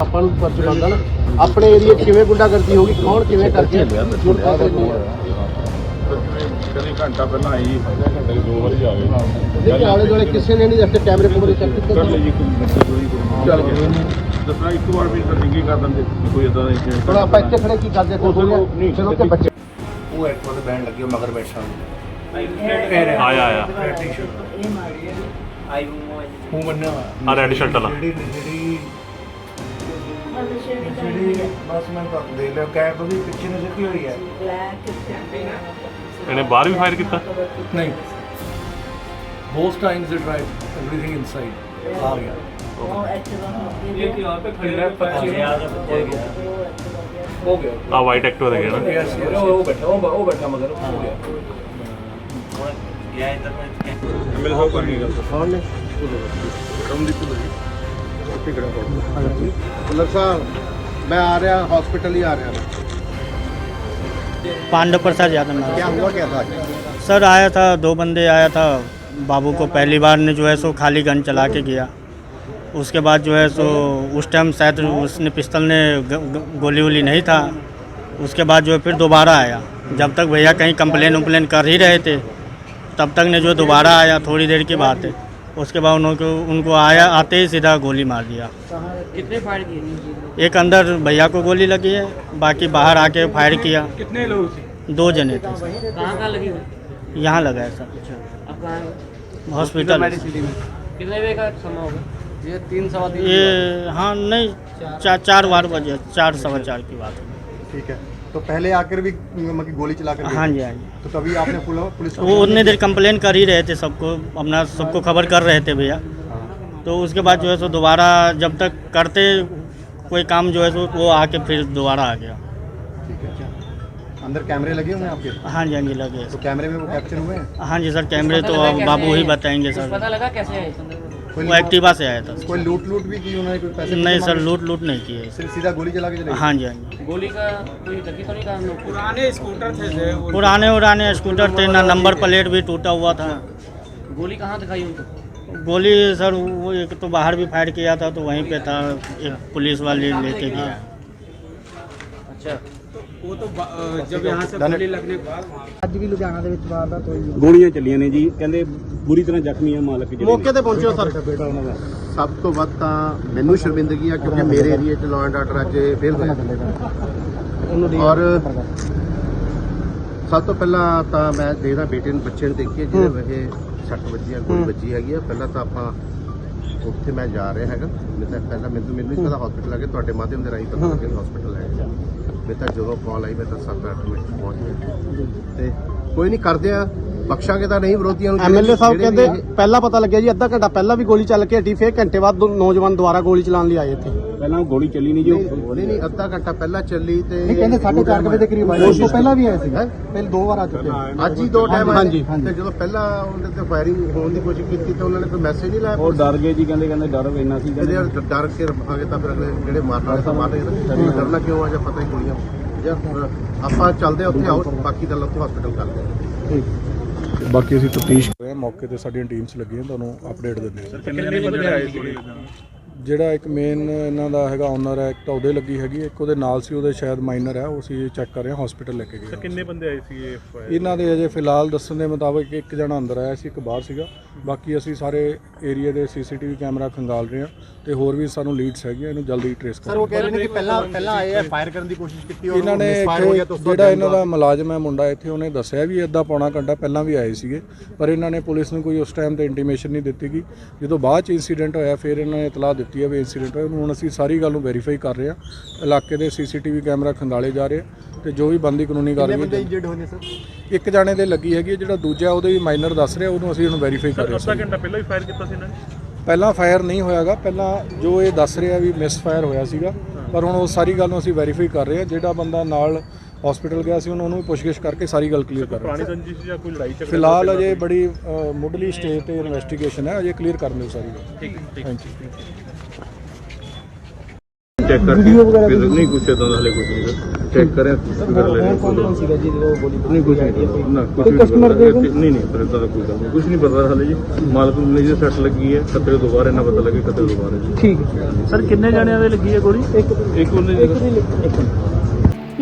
ਆਪਾਂ ਨੂੰ ਫਰਜ਼ ਬਣਦਾ ਨਾ। ਆਪਣੇ ਏਰੀਆ 'ਚ ਕਿਵੇਂ ਗੁੰਡਾਗਰਦੀ ਹੋਗੀ ਕੌਣ ਕਿਵੇਂ ਕਰਕੇ ਕਦੀ ਘੰਟਾ ਪਹਿਲਾਂ ਆਈ ਘੰਟੇ ਦੋ ਵਾਰੀ ਆ ਗਏ ਦੇਖੇ ਆਲੇ ਦੁਆਲੇ ਕਿਸੇ ਨੇ ਨਹੀਂ ਦੱਸੇ ਕੈਮਰੇ ਕੁਮਰੇ ਚੈੱਕ ਕੀਤੇ ਕਰ ਲਈ ਜੀ ਕੋਈ ਬੰਦਾ ਕੋਈ ਚੱਲ ਨਹੀਂ। ਦੱਸਣਾ ਇੱਕ ਵਾਰ ਵੀ ਡਿੰਗੀ ਕਰ ਦਿੰਦੇ ਕੋਈ ਇਦਾਂ ਦਾ incident ਹੁਣ ਆਪਾਂ ਇੱਥੇ ਖੜੇ ਕੀ ਕਰਦੇ ਨਹੀਂ, ਚਲੋ ਕਿ ਬੱਚੇ ਉਹ ਐਕਟਰ ਦੇ ਬੈਂਡ ਲੱਗੇ ਮਗਰ ਬੈਠਾ ਆਇਆ ਆਇਆ ਉਹ ਬੰਨਿਆ ਹੋਇਆ। ਆ ਰੈਡ ਸ਼ਰਟ ਵਾਲਾ। ਜਿਹੜੀ ਜਿਹੜੀ ਬਸ ਮੈਂ ਤੁਹਾਨੂੰ ਦੇਖ ਲਿਆ ਕੈਪ ਉਹਦੀ ਪਿੱਛੇ ਨੂੰ ਸਿੱਧੀ ਹੋਈ ਹੈ। ਇਹਨੇ ਬਾਹਰ ਵੀ ਫਾਇਰ ਕੀਤਾ? ਨਹੀਂ। Both times they tried everything inside ਆ ਗਿਆ। ਹੋ ਗਿਆ। ਆ ਵਾਈਟ ਐਕਟਿਵਾ ਦੇ ਗਿਆ ਨਾ। ਯੈਸ ਉਹ ਬੈਠਾ ਉਹ ਉਹ ਬੈਠਾ ਮਗਰ ਹੋ ਗਿਆ। ਮੇਰੇ ਸਾਹਿਬ ਕਰਨੀ ਗੱਲ ਕੌਣ ਨੇ ਰਮਦੀਪ ਜੀ। ਟਿਕੜਾ ਕੋਲ ਕੁਲਰ ਸਾਹਿਬ। मैं आ रहा हॉस्पिटल ही आ रहा। पांडव प्रसाद यादव नाम। क्या हुआ क्या था? सर आया था दो बंदे आया था बाबू को पहली बार ने जो है सो खाली गन चला के गया उसके बाद जो है सो उस टाइम शायद उसने पिस्तल ने गोली वोली नहीं था। उसके बाद जो है फिर दोबारा आया। जब तक भैया कहीं कंप्लेन उम्प्लेन कर ही रहे थे तब तक ने जो दोबारा आया थोड़ी देर की बात है। उसके बाद उनको उनको आया आते ही सीधा गोली मार दिया। कितने फायर किए एक अंदर भैया को गोली लगी है बाकी बाहर आके फायर किया। कितने लोग थे? दो जने थे। कहाँ कहाँ लगी यहाँ लगा है सर हॉस्पिटल। कितने बजे का समय होगा? ये तीन सवा ये हाँ। नहीं चार। चार बार बजे चार सवा चार की बात है। ठीक है। तो पहले आकर भी मतलब गोली चला कर हाँ जी हाँ जी। तो तभी आपने पुल- पुलिस वो उतने देर कंप्लेन कर ही रहे थे सबको अपना सबको खबर कर रहे थे भैया। तो उसके बाद जो है सो दोबारा जब तक करते कोई काम जो है सो वो आके फिर दोबारा आ गया। ठीक है अंदर कैमरे लगे हुए हैं आपके? हाँ जी हाँ जी लगे तो कैमरे में वो कैप्चर हुए हैं? हाँ जी सर कैमरे तो अब बाबू ही बताएँगे सर। पता लगा कैसे वो एक्टिवा से आया था। कोई लूट लूट भी की उन्होंने कोई पैसे नहीं सर लूट लूट नहीं किए सिर्फ़ सीधा गोली चला के चले हाँ जी हाँ जी। गोली का कोई तो नहीं कहा पुराने पुराने उराने स्कूटर थे ना नंबर प्लेट भी टूटा हुआ था। गोली कहाँ दिखाई उनको? गोली सर वो एक तो बाहर भी फायर किया था तो वहीं पे था एक पुलिस वाले लेके गया। अच्छा। ਅੱਜ ਵੀ ਲੁਧਿਆਣਾ ਦੇ ਵਿੱਚ ਵਾਰਦਾਤ ਹੋਈ ਗੋਲੀਆਂ ਚੱਲੀਆਂ ਨੇ ਜੀ। ਕਹਿੰਦੇ ਬੁਰੀ ਤਰ੍ਹਾਂ ਜ਼ਖਮੀ ਆ ਮਾਲਕ ਜਿਹੜੇ ਮੌਕੇ ਤੇ ਪਹੁੰਚਿਓ ਸਰ। ਸਭ ਤੋਂ ਵੱਧ ਤਾਂ ਮੈਨੂੰ ਸ਼ਰਮਿੰਦਗੀ ਆ ਕਿਉਂਕਿ ਮੇਰੇ ਏਰੀਆ 'ਚ ਲਾਅ ਐਂਡ ਆਰਡਰ ਅੱਜ ਫੇਲ ਹੋਇਆ। ਔਰ ਸਭ ਤੋਂ ਪਹਿਲਾਂ ਤਾਂ ਮੈਂ ਦੇਖਦਾ ਬੇਟੇ ਨੂੰ ਬੱਚੇ ਨੂੰ ਦੇਖੀਏ ਜਿਹਦੇ ਸੱਟ ਵੱਜੀ ਆ ਗੋਲੀ ਵੱਜੀ ਹੈਗੀ ਆ। ਪਹਿਲਾਂ ਤਾਂ ਆਪਾਂ ਉੱਥੇ ਮੈਂ ਜਾ ਰਿਹਾ ਹੈਗਾ। ਮੈਂ ਤਾਂ ਪਹਿਲਾਂ ਮੈਨੂੰ ਮੈਨੂੰ ਨਹੀਂ ਪਤਾ ਹਸਪੀਟਲ ਆ ਕੇ ਤੁਹਾਡੇ ਮਾਧਿਅਮ ਦੇ ਰਾਹੀਂ ਪਤਾ ਲੱਗਿਆ ਹਸਪੀਟਲ ਹੈ ਮੈਂ ਤਾਂ ਜਦੋਂ ਕਾਲ ਆਈ, ਮੈਂ ਤਾਂ 7-8 ਮਿੰਟ ਪਹੁੰਚ ਗਿਆ। ਤੇ ਕੋਈ ਨਹੀਂ ਕਰਦੇ ਆ। ਬਖਸ਼ਾਂਗੇ ਤਾਂ ਨਹੀਂ ਵਿਰੋਧੀਆਂ ਨੂੰ ਐਮਐਲਏ ਸਾਹਿਬ ਕਹਿੰਦੇ ਪਹਿਲਾਂ ਪਤਾ ਲੱਗਿਆ ਜੀ ਅੱਧਾ ਘੰਟਾ ਪਹਿਲਾਂ ਵੀ ਗੋਲੀ ਚੱਲ ਕੇ ਹਟੀ ਫੇਰ ਘੰਟੇ ਬਾਅਦ ਦੋ ਨੌਜਵਾਨ ਦੁਬਾਰਾ ਗੋਲੀ ਚਲਾਉਣ ਲਈ ਆਏ ਇੱਥੇ। ਪਹਿਲਾਂ ਗੋਲੀ ਚੱਲੀ ਨਹੀਂ ਜੀ ਨਹੀਂ ਨਹੀਂ ਅੱਧਾ ਘੰਟਾ ਪਹਿਲਾਂ ਚੱਲੀ ਤੇ ਨਹੀਂ ਕਹਿੰਦੇ 4:30 ਵਜੇ ਦੇ ਕਰੀਬ ਆਏ। ਉਸ ਤੋਂ ਪਹਿਲਾਂ ਵੀ ਆਏ ਸੀ। ਹੈਂ? ਪਹਿਲਾਂ ਦੋ ਵਾਰ ਆ ਚੁੱਕੇ ਆ। ਅੱਜ ਹੀ ਦੋ ਟਾਈਮ ਆਏ। ਤੇ ਜਦੋਂ ਪਹਿਲਾਂ ਉਹਦੇ ਤੇ ਫਾਇਰਿੰਗ ਹੋਣ ਦੀ ਕੋਸ਼ਿਸ਼ ਕੀਤੀ ਤਾਂ ਉਹਨਾਂ ਨੇ ਕੋਈ ਮੈਸੇਜ ਨਹੀਂ ਲਾਇਆ? ਉਹ ਡਰ ਗਏ ਜੀ ਕਹਿੰਦੇ ਕਹਿੰਦੇ ਡਰ ਇੰਨਾ ਸੀ ਕਹਿੰਦੇ। ਡਰ ਕੇ ਰਹਾਂਗੇ ਤਾਂ ਫਿਰ ਅਗਲੇ ਜਿਹੜੇ ਮਾਰਨ ਵਾਲੇ ਤਾਂ ਮਾਰਨਗੇ ਨਾ। ਡਰਨਾ ਕਿਉਂ ਆ ਜਾਂ ਪਤਾ ਹੀ ਗੋਲੀਆਂ ਜਾਂ ਆਪਾਂ ਚੱਲਦੇ ਆ ਉੱਥੇ ਆਓ ਬਾਕੀ ਗੱਲ ਉੱਥੇ ਹਸਪੀਟਲ ਕਰਦੇ ਬਾਕੀ ਅਸੀਂ ਤਫਤੀਸ਼ ਕਰ ਰਹੇ ਹਾਂ ਮੌਕੇ ਤੇ ਸਾਡੀਆਂ ਟੀਮਸ ਲੱਗੀਆਂ ਤੁਹਾਨੂੰ ਅਪਡੇਟ ਦਿੰਦੇ ਹਾਂ। ਕਿੰਨੇ ਬੰਦੇ ਆਏ ਸੀ? ਜਿਹੜਾ ਇੱਕ ਮੇਨ ਇਹਨਾਂ ਦਾ ਹੈਗਾ ਓਨਰ ਹੈ ਇੱਕ ਤਾਂ ਉਹਦੇ ਲੱਗੀ ਹੈਗੀ ਇੱਕ ਉਹਦੇ ਨਾਲ ਸੀ ਉਹਦੇ ਸ਼ਾਇਦ ਮਾਈਨਰ ਹੈ ਉਹ ਅਸੀਂ ਚੈੱਕ ਕਰ ਰਹੇ ਹਾਂ ਹਸਪੀਟਲ ਲੈ ਕੇ ਗਏ ਕਿੰਨੇ ਬੰਦੇ ਆਏ ਸੀ ਇਹ ਇਹਨਾਂ ਦੇ ਅਜੇ ਫਿਲਹਾਲ ਦੱਸਣ ਦੇ ਮੁਤਾਬਕ ਇੱਕ ਜਣਾ ਅੰਦਰ ਆਇਆ ਸੀ ਇੱਕ ਬਾਹਰ ਸੀਗਾ। ਬਾਕੀ ਅਸੀਂ ਸਾਰੇ ਏਰੀਆ ਦੇ ਸੀਸੀਟੀਵੀ ਕੈਮਰਾ ਖੰਗਾਲ ਰਹੇ ਹਾਂ ਤੇ ਹੋਰ ਵੀ ਸਾਨੂੰ ਲੀਡਸ ਹੈਗੀਆਂ ਇਹਨੂੰ ਜਲਦੀ ਟ੍ਰੇਸ ਸਰ ਉਹ ਕਹਿ ਰਹੇ ਨੇ ਕਿ ਪਹਿਲਾਂ ਪਹਿਲਾਂ ਆਏ ਆ ਫਾਇਰ ਕਰਨ ਦੀ ਕੋਸ਼ਿਸ਼ ਕੀਤੀ ਔਰ ਇਹਨਾਂ ਨੇ ਜਿਹੜਾ ਇਹਨਾਂ ਦਾ ਮੁਲਾਜ਼ਮ ਹੈ ਮੁੰਡਾ ਇੱਥੇ ਉਹਨੇ ਦੱਸਿਆ ਵੀ ਇਦਾਂ ਪੌਣਾ ਘੰਟਾ ਪਹਿਲਾਂ ਵੀ ਆਏ ਸੀਗੇ ਪਰ ਇਹਨਾਂ ਨੇ ਪੁਲਿਸ ਨੂੰ ਕੋਈ ਉਸ ਟਾਈਮ ਤੇ ਇੰਟੀਮੇਸ਼ਨ ਨਹੀਂ ਦਿੱਤੀ ਗਈ ਜਦੋਂ ਬਾਅਦ ਚ ਇਨਸੀਡੈਂਟ ਹੋਇਆ ਫਿਰ ਇਹਨਾਂ ਨੇ ਇਤਲਾਹ ਦਿੱਤੀ ਹੈ ਵੀ ਇਨਸੀਡੈਂਟ ਹੋਇਆ ਹੁਣ ਅਸੀਂ ਸਾਰੀ ਗੱਲ ਨੂੰ ਵੈਰੀਫਾਈ ਕਰ ਰਹੇ ਹਾਂ ਇਲਾਕੇ ਦੇ ਸੀਸੀਟੀਵੀ ਕੈਮਰਾ ਖੰਗਾਲੇ ਜਾ ਰਹੇ ਆ ਤੇ ਜੋ ਵੀ ਬੰਦੀ ਕਾਨੂੰਨੀ ਕਾਰਵਾਈ ਬੰਦੇ ਇੰਜਰਡ ਹੋਏ ਨੇ ਸਰ? ਇੱਕ ਜਾਣੇ ਦੇ ਲੱਗੀ ਹੈਗੀ ਹੈ, ਜਿਹੜਾ ਦੂਜਾ ਉਹਦੇ ਵੀ ਮਾਈਨਰ ਦੱਸ ਰਿਹਾ ਉਹਨੂੰ ਅਸੀਂ ਹੁਣ ਵੈਰੀਫਾਈ ਕਰ ਰਹੇ ਅੱਧਾ ਹਾਂ ਘੰਟਾ ਪਹਿਲਾਂ ਵੀ ਫਾਇਰ ਕੀਤਾ ਸੀ ਇਹਨਾਂ ਨੇ? ਪਹਿਲਾਂ ਫਾਇਰ ਨਹੀਂ ਹੋਇਆਗਾ ਪਹਿਲਾਂ ਜੋ ਇਹ ਦੱਸ ਰਿਹਾ ਵੀ ਮਿਸ ਫਾਇਰ ਹੋਇਆ ਸੀਗਾ ਪਰ ਹੁਣ ਉਹ ਸਾਰੀ ਗੱਲ ਨੂੰ ਅਸੀਂ ਵੈਰੀਫਾਈ ਕਰ ਰਹੇ ਹਾਂ ਜਿਹੜਾ ਬੰਦਾ ਨਾਲ ਹਸਪੀਟਲ ਗਿਆ ਸੀ ਉਹਨੂੰ ਉਹਨੂੰ ਵੀ ਪੁੱਛਗਿੱਛ ਕਰਕੇ ਸਾਰੀ ਗੱਲ ਕਲੀਅਰ ਕਰ ਰਹੇ ਪੁਰਾਣੀ ਹਾਂ ਰੰਜਿਸ਼ ਜਾਂ ਕੋਈ ਲੜਾਈ ਝਗੜਾ ਫਿਲਹਾਲ ਅਜੇ ਬੜੀ ਅ, ਮੁੱਢਲੀ ਸਟੇਜ ਤੇ ਇਨਵੈਸਟੀਗੇਸ਼ਨ ਹੈ ਅਜੇ ਕਲੀਅਰ ਕਰ ਲਿਓ ਸਾਰੀ ਗੱਲ। ਠੀਕ ਠੀਕ ਥੈਂਕ ਯੂ ਚੈੱਕ ਕਰਕੇ ਫਿਰ ਨਹੀਂ ਕੁਛ ਇਦਾਂ ਦਾ ਹਲੇ ਕੁਛ ਨਹੀਂ। ਚੈੱਕ ਕਰਿਆ ਕਰ ਲੈ ਸੀਗਾ ਜੀ ਉਹ ਨਹੀਂ ਕੁਛ ਨਹੀਂ ਨਾ ਕੁਛ ਨਹੀਂ ਕਸਟਮਰ ਦੇ ਨਹੀਂ ਨਹੀਂ ਪਰ ਇਦਾਂ ਦਾ ਕੋਈ ਗੱਲ ਨਹੀਂ। ਕੁਛ ਨਹੀਂ ਪਤਾ ਹਲੇ ਜੀ। ਮਾਲਕ ਨੂੰ ਨਹੀਂ ਜੇ ਸੱਟ ਲੱਗੀ ਹੈ ਖਤਰੇ ਤੋਂ ਬਾਹਰ ਇਹਨਾਂ ਪਤਾ ਲੱਗੇ ਖਤਰੇ ਤੋਂ ਬਾਹਰ ਹੈ ਜੀ। ਸਰ ਕਿੰਨੇ ਜਾਣਿਆਂ ਦੇ ਲੱਗੀ ਹੈ ਗੋਲੀ? ਇੱਕ ਇੱਕ ਉਹਨੇ ਜੀ